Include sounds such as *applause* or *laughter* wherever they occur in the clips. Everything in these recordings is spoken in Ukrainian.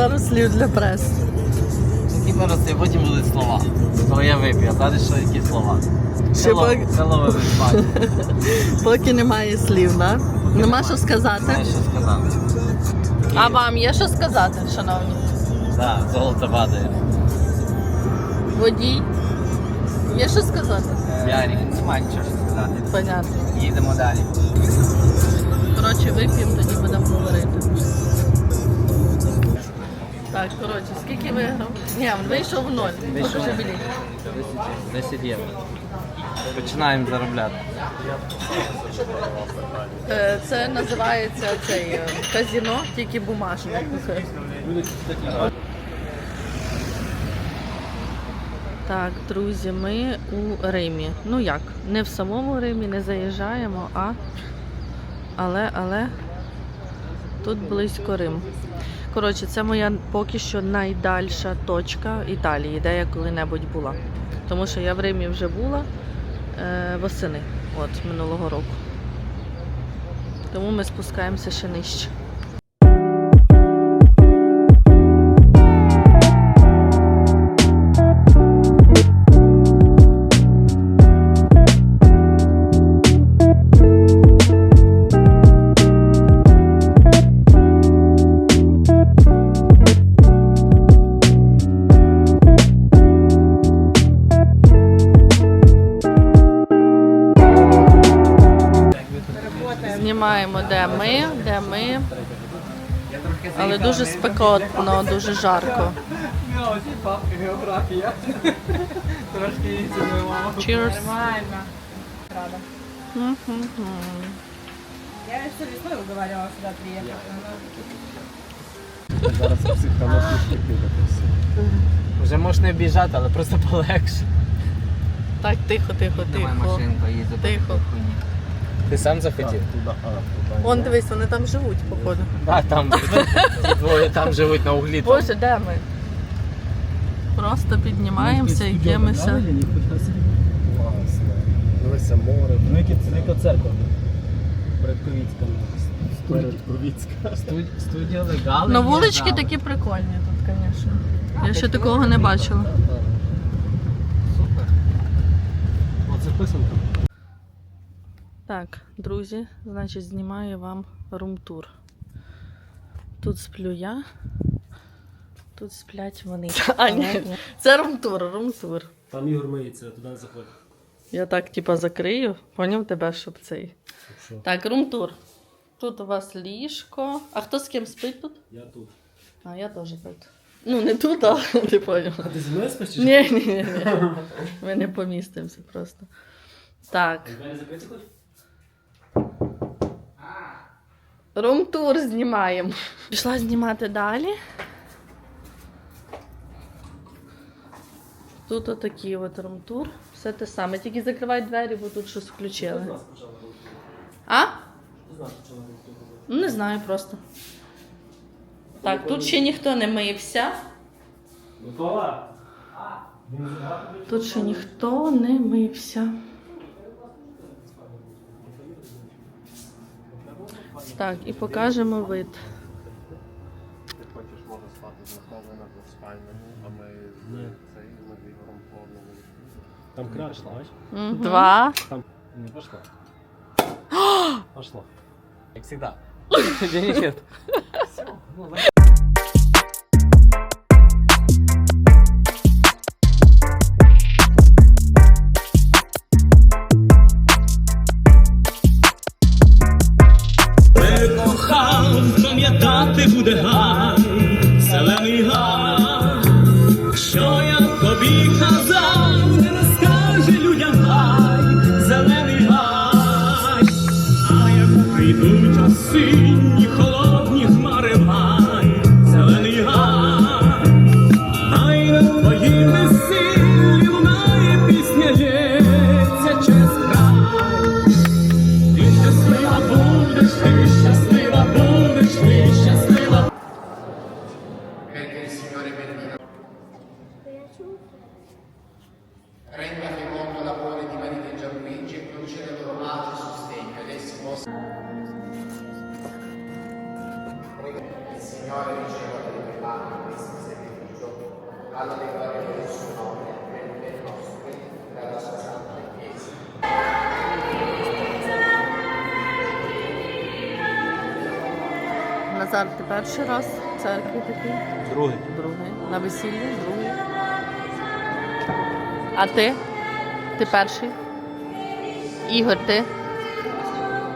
пару слів для преси. Такі виросли, потім будуть слова. Коли я вип'ю, а зараз що які слова? Ще Hello, поки- hello everybody. *laughs* Поки немає слів, да? Нема що сказати. Знаєш, що сказати? А вам є що сказати, шановні? Так, золото падає. Водій. Є що сказати? Ярик, немає нічого що сказати. Понятно. Їдемо далі. Коротше, вип'ємо, тоді будемо говорити. Так, коротше, скільки виграв? Ні, вийшов в ноль. Вийшов. Покажи білет. 10 євро. Починаємо заробляти. Е, Це називається цей е, казіно, тільки бумажне. Так, друзі, ми у Римі. Ну як, не в самому Римі, не заїжджаємо, а але, але тут близько Рим. Коротше, це моя поки що найдальша точка Італії, де я коли-небудь була. Тому що я в Римі вже була е, восени, от минулого року. Тому ми спускаємося ще нижче. Знімаємо, де ми, де ми. Але дуже спекотно, дуже жарко. Географія. Трошки Cheers. Я еще весной уговаривала сюда приехать. Зараз психологічні кидатися. Вже можеш не обіжати, але просто полегше. Так, тихо, тихо, Давай тихо. машинку їздити. Тихо. Ти сам захотів? Вон дивись, вони там живуть, походу. Так, там *laughs* двоє там живуть на углі. там. Боже, де ми? Просто піднімаємося і йдемося. Класно. Дивися, море. Ну, яка яка церква? Передковіцька. Студія легали. Ну, вулички такі прикольні тут, звісно. Я ще такого не бачила. Супер. Оце писанка. Так, друзі, значить, знімаю вам рум-тур. Тут сплю я, тут сплять вони. *laughs* А, ні, це рум-тур, рум-тур. Там Ігор миється, туди не заходь. Я так, типа, закрию, поняв тебе, щоб цей. Що? Так, рум-тур. Тут у вас ліжко. А хто з ким спить тут? Я тут. А, я теж тут. Ну, не тут, а *laughs* ти поняв. А ти зі мною спиш Ні, ні, ні. Ми не помістимося просто. Так. Двері закриті хоч? Рум-тур знімаємо. Пішла знімати далі. Тут отакий от рум-тур. Все те саме. Тільки закривай двері, бо тут щось включили. А? Ну, не знаю просто. Так, тут ще ніхто не мився. Тобі? Тут ще ніхто не мився. Так, і покажемо вид. Ти хочеш, може спати з Миколою на двоспальному, а ми Ні. цей ми з Ігорем по одному. Там краще, бач? М, Два. Там не пошла. *gasps* Пошла. Як завжди. *laughs* Денис. *laughs* Кохав, пам'ятати буде гай, зелений гай, alla memoria del suo nome per nostri dalla sua santa Chiesa. Назар, ти перший раз в церкві такий? Другий. Другий. На весіллі? Другий. А ти? Ти перший? Ігор, ти?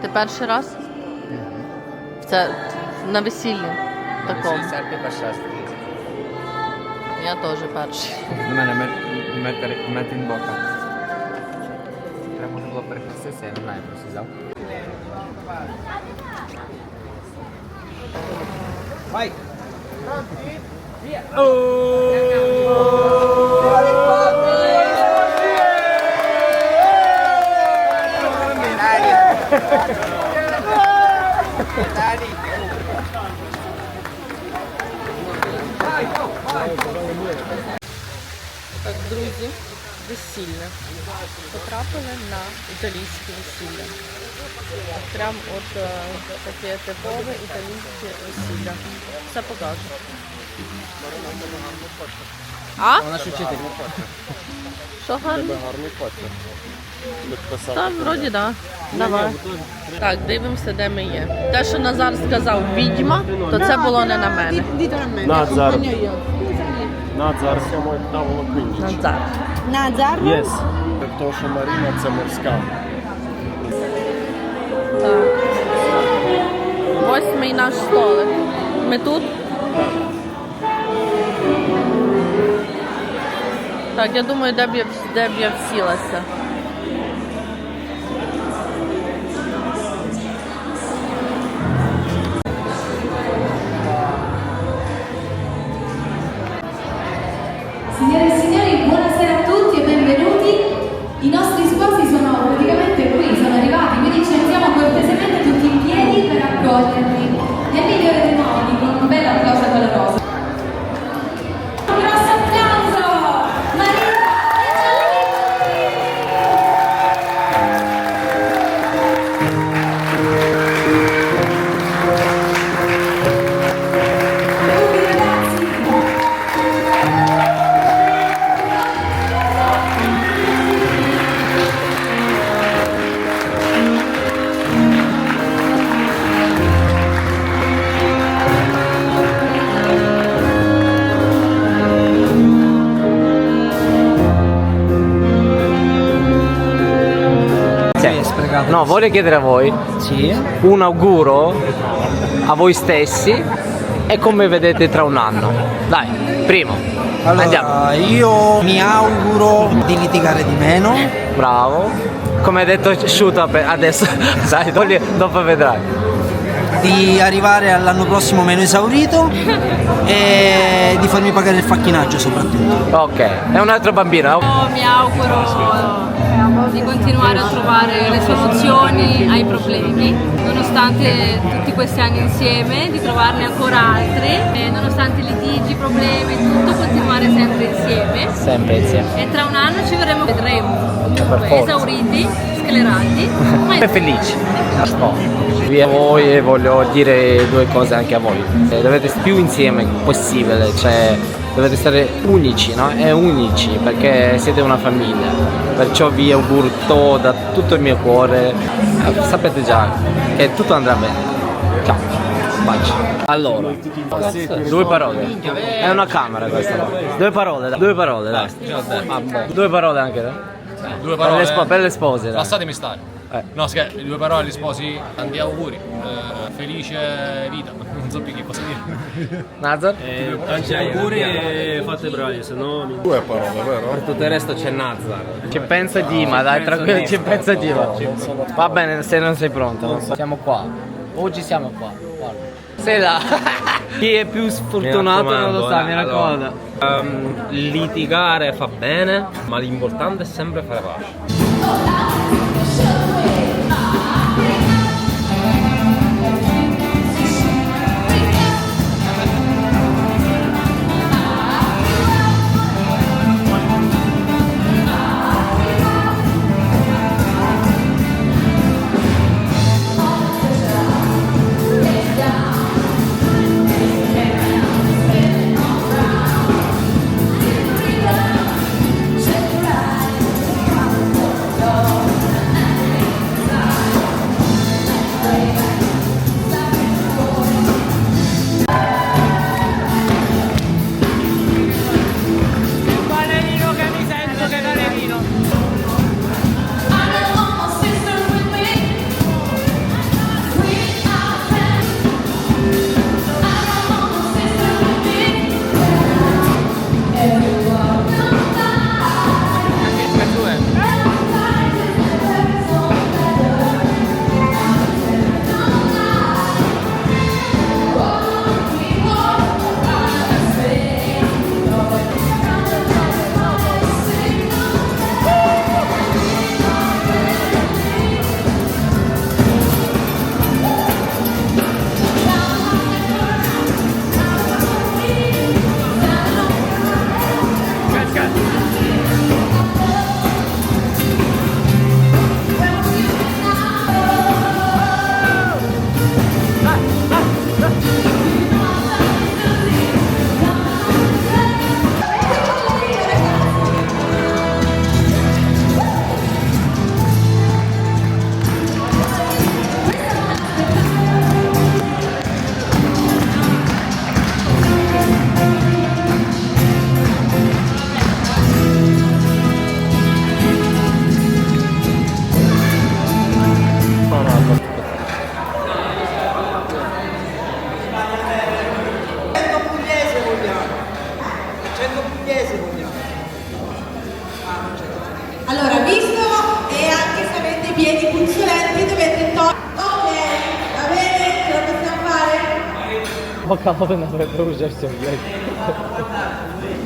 Ти перший раз? Це на весіллі такому. церкві перший раз. Я теж перший. До мене метр in бока. Треба може було перехреститися, я не знаю, просто взяв. Так, друзі, весілля. Потрапили на італійське весілля. Прям от е, таке типове італійське весілля. Все покажу. А? Вона ж вчитель. Що гарно? Гарний. Підписав. Та вроді да. Давай. Так, дивимося, де ми є. Те, що Назар сказав відьма, то це було не на мене. Назар. Siamo al tavolo 15. Надзар. Надзар? Yes. Тому що Маріна це морська. Так. Восьмий наш столик. Ми тут. Так, я думаю, де б я, де б я всілася. Señores, Voglio chiedere a voi un auguro a voi stessi e come vedete tra un anno. Dai, primo. Andiamo. Allora, io mi auguro di litigare di meno. Bravo. Come hai detto Sciuto adesso, *laughs* sai, dopo vedrai. di arrivare all'anno prossimo meno esaurito *laughs* e di farmi pagare il facchinaggio soprattutto. Ok, è un altro bambino. eh? Mi auguro di continuare a trovare le soluzioni ai problemi, nonostante tutti questi anni insieme, di trovarne ancora altri, e nonostante litigi, problemi, tutto, continuare sempre insieme. Sempre insieme. E tra un anno ci vedremo, vedremo forza. esauriti, sclerati, ma Sempre *laughs* felici. Vi a voi e voglio dire due cose anche a voi. Dovete più insieme possibile, cioè dovete stare unici, no? E unici perché siete una famiglia. Perciò vi auguro tutto da tutto il mio cuore. Eh, Sapete già che tutto andrà bene. Ciao. Baci. Allora, due parole. È una camera questa. Due parole, dai. Due parole, dai. Due parole anche, dai. Due Per le, parole. per le spose, dai. Lasciatemi stare. Eh. No, scherzo, due parole agli sposi, tanti auguri, eh, felice vita, *laughs* non so più che cosa dire. Nazar? Tanti auguri e fate bravi, se no... Due parole, vero? Per tutto il resto c'è Nazar. Ci pensa Dima, dai, tranquillo, ci pensa Dima. Va bene, se non sei pronto. non so. Siamo qua. Oggi siamo qua. Guarda. Sei là. *laughs* Chi è più sfortunato non lo sa, mi raccomando. Ehm, litigare fa bene, ma l'importante è sempre fare pace. piedi puzzolenti dovete togliere. Ok, va bene, ce la possiamo fare? Ma cavolo, non avrebbe usato gli occhi. *laughs*